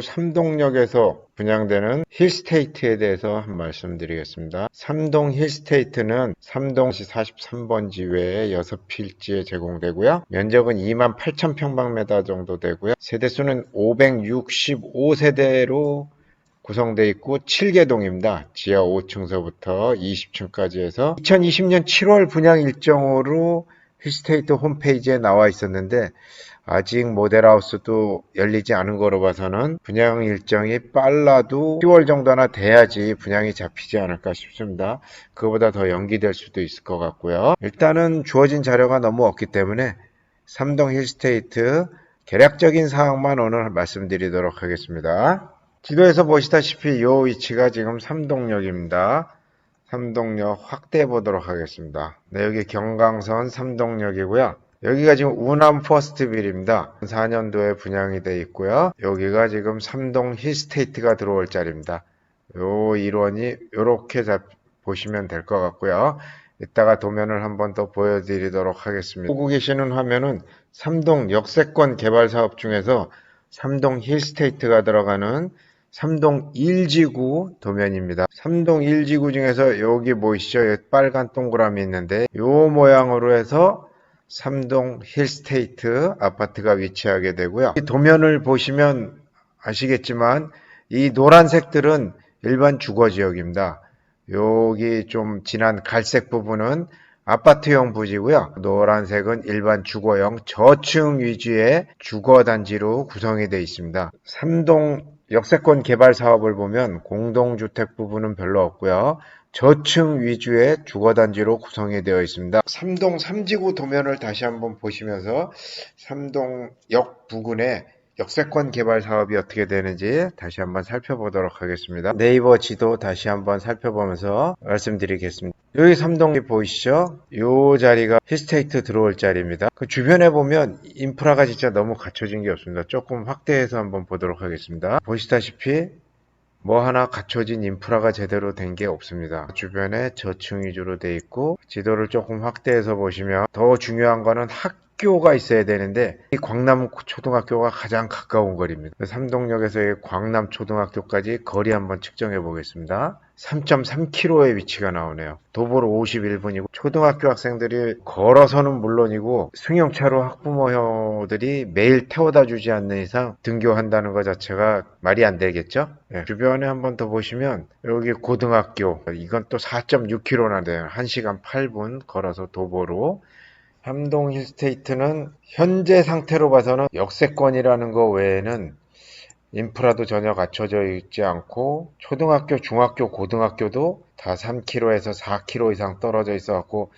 삼동역에서 분양되는 힐스테이트에 대해서 한 말씀드리겠습니다. 삼동 힐스테이트는 삼동시 43번지 외에 6필지에 제공되고요. 면적은 2만 8천 평방미터 정도 되고요. 세대수는 565세대로 구성되어 있고 7개 동입니다. 지하 5층서부터 20층까지 해서 2020년 7월 분양 일정으로 힐스테이트 홈페이지에 나와 있었는데 아직 모델하우스도 열리지 않은 거로 봐서는 분양 일정이 빨라도 10월 정도나 돼야지 분양이 잡히지 않을까 싶습니다. 그거보다 더 연기될 수도 있을 것 같고요. 일단은 주어진 자료가 너무 없기 때문에 삼동 힐스테이트 개략적인 사항만 오늘 말씀드리도록 하겠습니다. 지도에서 보시다시피 이 위치가 지금 삼동역입니다. 삼동역 확대해 보도록 하겠습니다. 네, 여기 경강선 삼동역이고요. 여기가 지금 우남 퍼스트빌입니다. 4년도에 분양이 돼 있고요. 여기가 지금 삼동 힐스테이트가 들어올 자리입니다. 요 일원이 요렇게 잡, 보시면 될 것 같고요. 이따가 도면을 한번 더 보여드리도록 하겠습니다. 보고 계시는 화면은 삼동 역세권 개발 사업 중에서 삼동 힐스테이트가 들어가는 삼동 1지구 도면입니다. 삼동 1지구 중에서 여기 보이시죠? 여기 빨간 동그라미 있는데 요 모양으로 해서 삼동 힐스테이트 아파트가 위치하게 되고요. 이 도면을 보시면 아시겠지만 이 노란색들은 일반 주거 지역입니다. 여기 좀 진한 갈색 부분은 아파트용 부지고요. 노란색은 일반 주거용 저층 위주의 주거 단지로 구성이 되어 있습니다. 삼동 역세권 개발 사업을 보면 공동주택 부분은 별로 없고요. 저층 위주의 주거단지로 구성이 되어 있습니다. 삼동 3지구 도면을 다시 한번 보시면서 삼동역 부근에 역세권 개발 사업이 어떻게 되는지 다시 한번 살펴보도록 하겠습니다. 네이버 지도 다시 한번 살펴보면서 말씀드리겠습니다. 여기 삼동이 보이시죠? 이 자리가 힐스테이트 들어올 자리입니다. 그 주변에 보면 인프라가 진짜 너무 갖춰진 게 없습니다. 조금 확대해서 한번 보도록 하겠습니다. 보시다시피 뭐 하나 갖춰진 인프라가 제대로 된 게 없습니다. 주변에 저층 위주로 돼 있고 지도를 조금 확대해서 보시면 더 중요한 거는 학 교가 있어야 되는데 이 광남 초등학교가 가장 가까운 거리입니다. 삼동역에서 광남 초등학교까지 거리 한번 측정해 보겠습니다. 3.3km의 위치가 나오네요. 도보로 51분이고 초등학교 학생들이 걸어서는 물론이고 승용차로 학부모들이 매일 태워다 주지 않는 이상 등교한다는 것 자체가 말이 안 되겠죠? 예, 주변에 한번 더 보시면 여기 고등학교 이건 또 4.6km나 돼요. 1시간 8분 걸어서 도보로 삼동 힐스테이트는 현재 상태로 봐서는 역세권이라는 거 외에는 인프라도 전혀 갖춰져 있지 않고 초등학교, 중학교, 고등학교도 다 3km에서 4km 이상 떨어져 있어 갖고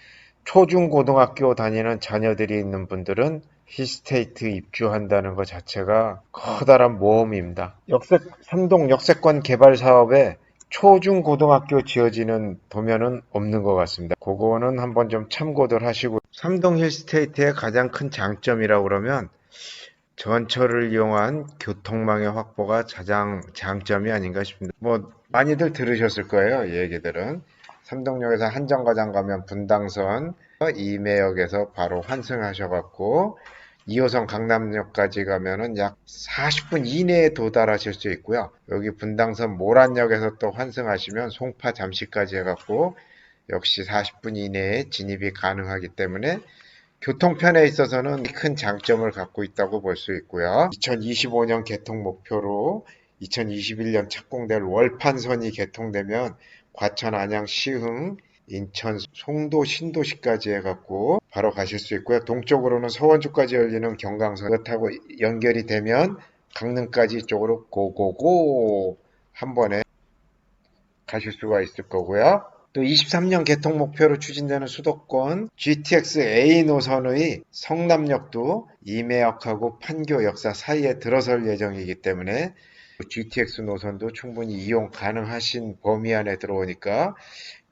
초중 고등학교 다니는 자녀들이 있는 분들은 힐스테이트 입주한다는 것 자체가 커다란 모험입니다. 역세 삼동 역세권 개발 사업에 초중 고등학교 지어지는 도면은 없는 것 같습니다. 그거는 한번 좀 참고들 하시고 삼동 힐스테이트의 가장 큰 장점이라고 그러면 전철을 이용한 교통망의 확보가 가장 장점이 아닌가 싶습니다. 뭐 많이들 들으셨을 거예요. 이 얘기들은 삼동역에서 한정거장 가면 분당선, 이매역에서 바로 환승하셔갖고 2호선 강남역까지 가면은 약 40분 이내에 도달하실 수 있고요. 여기 분당선 모란역에서 또 환승하시면 송파 잠시까지 해갖고 역시 40분 이내에 진입이 가능하기 때문에 교통편에 있어서는 큰 장점을 갖고 있다고 볼 수 있고요. 2025년 개통 목표로 2021년 착공될 월판선이 개통되면 과천, 안양, 시흥, 인천, 송도, 신도시까지 해갖고 바로 가실 수 있고요. 동쪽으로는 서원주까지 열리는 경강선 타고 연결이 되면 강릉까지 이쪽으로 고고고 한 번에 가실 수가 있을 거고요. 또 23년 개통 목표로 추진되는 수도권 GTX A 노선의 성남역도 이매역하고 판교 역사 사이에 들어설 예정이기 때문에 GTX 노선도 충분히 이용 가능하신 범위 안에 들어오니까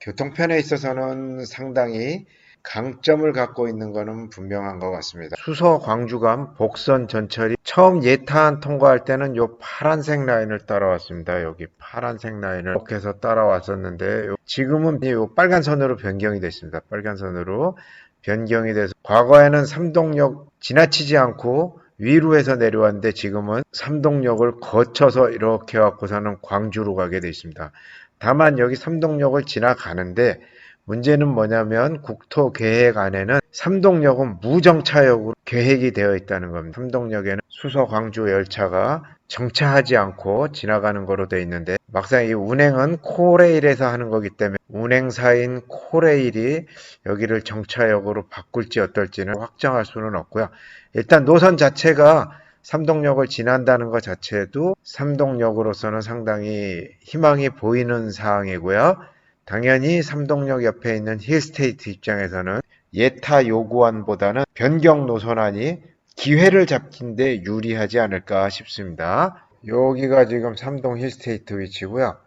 교통편에 있어서는 상당히 강점을 갖고 있는 것은 분명한 것 같습니다. 수서 광주간 복선 전철이 처음 예탄 통과할 때는 요 파란색 라인을 따라왔습니다. 여기 파란색 라인을 이렇게 해서 따라왔었는데 요- 지금은 요 빨간 선으로 변경이 됐습니다. 빨간 선으로 변경이 돼서 과거에는 삼동역 지나치지 않고 위로에서 내려왔는데 지금은 삼동역을 거쳐서 이렇게 갖고서는 광주로 가게 돼 있습니다. 다만 여기 삼동역을 지나가는데 문제는 뭐냐면 국토계획 안에는 삼동역은 무정차역으로 계획이 되어 있다는 겁니다. 삼동역에는 수서 광주 열차가 정차하지 않고 지나가는 거로 되어 있는데 막상 이 운행은 코레일에서 하는 거기 때문에 운행사인 코레일이 여기를 정차역으로 바꿀지 어떨지는 확정할 수는 없고요. 일단 노선 자체가 삼동역을 지난다는 것 자체도 삼동역으로서는 상당히 희망이 보이는 사항이고요. 당연히 삼동역 옆에 있는 힐스테이트 입장에서는 예타 요구안보다는 변경 노선안이 기회를 잡긴데 유리하지 않을까 싶습니다. 여기가 지금 삼동 힐스테이트 위치고요.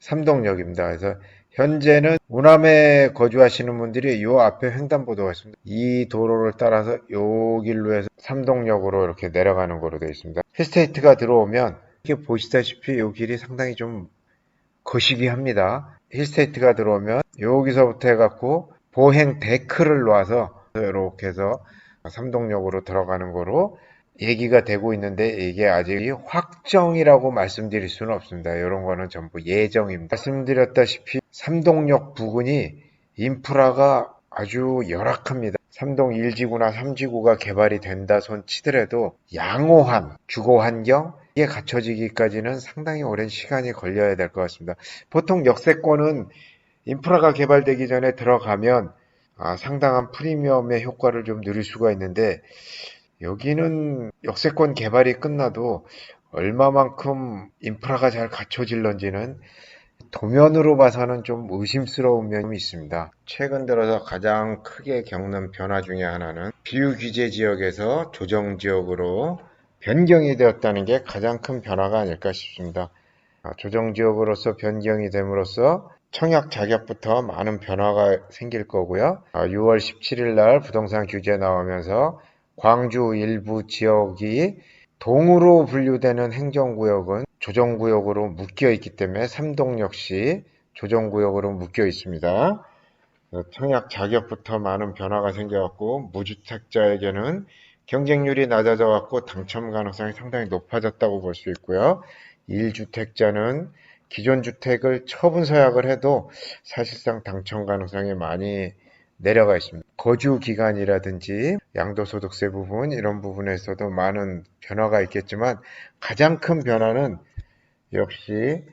삼동역입니다. 그래서 현재는 우남에 거주하시는 분들이 요 앞에 횡단보도가 있습니다. 이 도로를 따라서 요 길로 해서 삼동역으로 이렇게 내려가는 거로 되어 있습니다. 힐스테이트가 들어오면 이렇게 보시다시피 요 길이 상당히 좀 거시기 합니다. 힐스테이트가 들어오면 여기서부터 해갖고 보행 데크를 놓아서 이렇게 해서 삼동역으로 들어가는 거로 얘기가 되고 있는데 이게 아직 확정이라고 말씀드릴 수는 없습니다. 이런 거는 전부 예정입니다. 말씀드렸다시피 삼동역 부근이 인프라가 아주 열악합니다. 삼동 1지구나 3지구가 개발이 된다 손 치더라도 양호한 주거 환경 이게 갖춰지기까지는 상당히 오랜 시간이 걸려야 될 것 같습니다. 보통 역세권은 인프라가 개발되기 전에 들어가면 아, 상당한 프리미엄의 효과를 좀 누릴 수가 있는데 여기는 역세권 개발이 끝나도 얼마만큼 인프라가 잘 갖춰질런지는 도면으로 봐서는 좀 의심스러운 면이 있습니다. 최근 들어서 가장 크게 겪는 변화 중에 하나는 비유규제 지역에서 조정 지역으로 변경이 되었다는 게 가장 큰 변화가 아닐까 싶습니다. 아, 조정 지역으로서 변경이 됨으로써 청약 자격부터 많은 변화가 생길 거고요. 6월 17일 날 부동산 규제 나오면서 광주 일부 지역이 동으로 분류되는 행정구역은 조정구역으로 묶여 있기 때문에 삼동 역시 조정구역으로 묶여 있습니다. 청약 자격부터 많은 변화가 생겨갖고 무주택자에게는 경쟁률이 낮아져 갖고 당첨 가능성이 상당히 높아졌다고 볼 수 있고요. 1주택자는 기존 주택을 처분 서약을 해도 사실상 당첨 가능성이 많이 내려가 있습니다. 거주 기간이라든지 양도소득세 부분 이런 부분에서도 많은 변화가 있겠지만 가장 큰 변화는 역시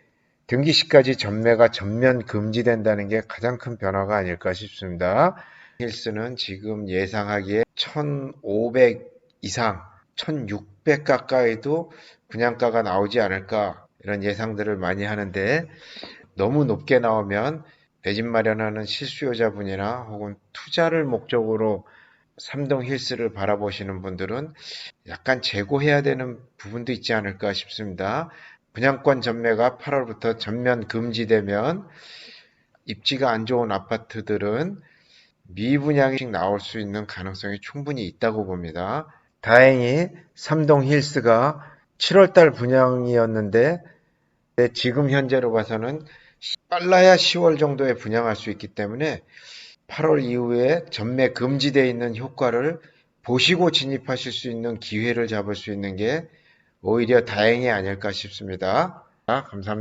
등기 시까지 전매가 전면 금지된다는 게 가장 큰 변화가 아닐까 싶습니다. 힐스는 지금 예상하기에 1,500 이상, 1,600 가까이도 분양가가 나오지 않을까 이런 예상들을 많이 하는데 너무 높게 나오면 내 집 마련하는 실수요자분이나 혹은 투자를 목적으로 삼동 힐스를 바라보시는 분들은 약간 재고해야 되는 부분도 있지 않을까 싶습니다. 분양권 전매가 8월부터 전면 금지되면 입지가 안 좋은 아파트들은 미분양이 나올 수 있는 가능성이 충분히 있다고 봅니다. 다행히 삼동 힐스가 7월달 분양이었는데 지금 현재로 봐서는 빨라야 10월 정도에 분양할 수 있기 때문에 8월 이후에 전매 금지되어 있는 효과를 보시고 진입하실 수 있는 기회를 잡을 수 있는 게 오히려 다행이 아닐까 싶습니다. 감사합니다.